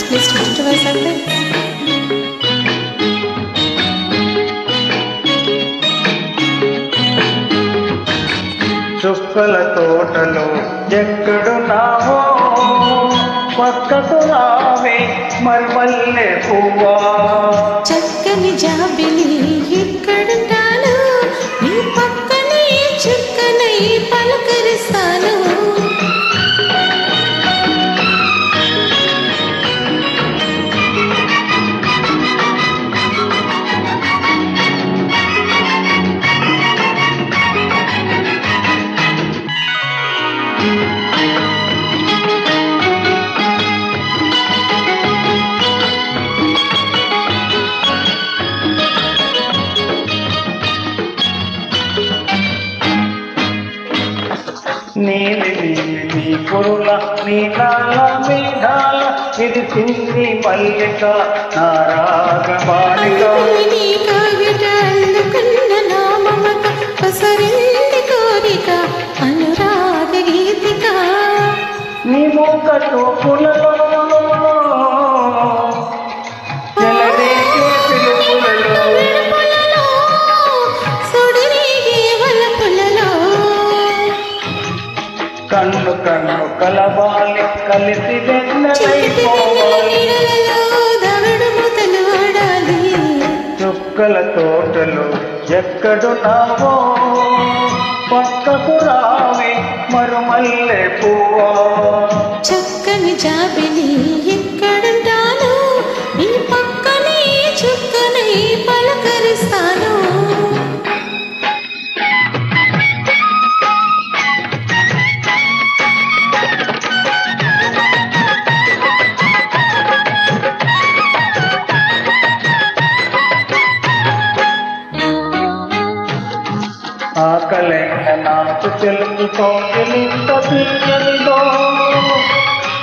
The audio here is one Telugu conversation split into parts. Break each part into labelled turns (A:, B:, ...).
A: Dance please to to us something.
B: చుక్కల తోటలో ఎక్కడున్నావో పక్కకు రావే మర్మల్లె పువ్వా
A: చక్కని జాబిలి
B: నీలి కురుల నీలాల మేఘాల ఇది చింది మల్లిక నారాగమాలిక
A: నీ మమత పసరింది
B: కన్ను కన్ను కలవాలి కలిసి
A: ఆడాలి.
B: చుక్కల తోటలు ఎక్కడున్నావో పక్కకు రావే మరుమల్లె పువ్వా.
A: చక్కని జాబిలి ఎక్కడుంటాను? నీ పక్కనే చుక్కనై పలకరిస్తాను
B: ఆకలైన నాకు తెలుసు కౌగిలింత తీయనిదో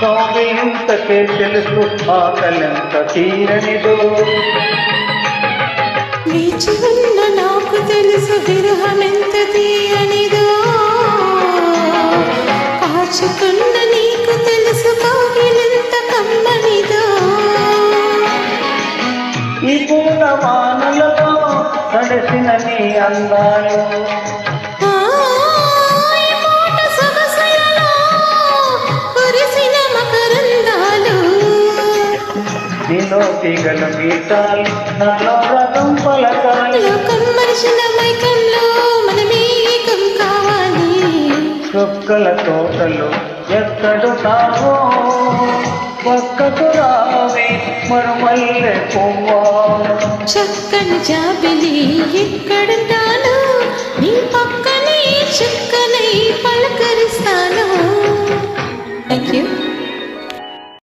B: కౌగిలింతకే తెలుసు ఆకలింత తీరనిదో.
A: వేచి ఉన్న నాకు తెలుసు విరహమెంత తీయనిదో కాచుకున్న నీకు తెలుసు కౌగిలింత కమ్మనిదో.
B: ఈ పూల వానలలో తడిసిన నీ అందాలు
A: ఆ, ఈ పూట సొగసులలో కురిసిన మకరందాలు.
B: నీలో తీగల గీతాలు నాలో రథం పలకాలి. చుక్కల తోటలు ఎక్కడున్నావో పక్కకు రావే మరుమల్లె పువ్వా.
A: చక్కని జాబిలి ఎక్కడ తాను? నీ పక్క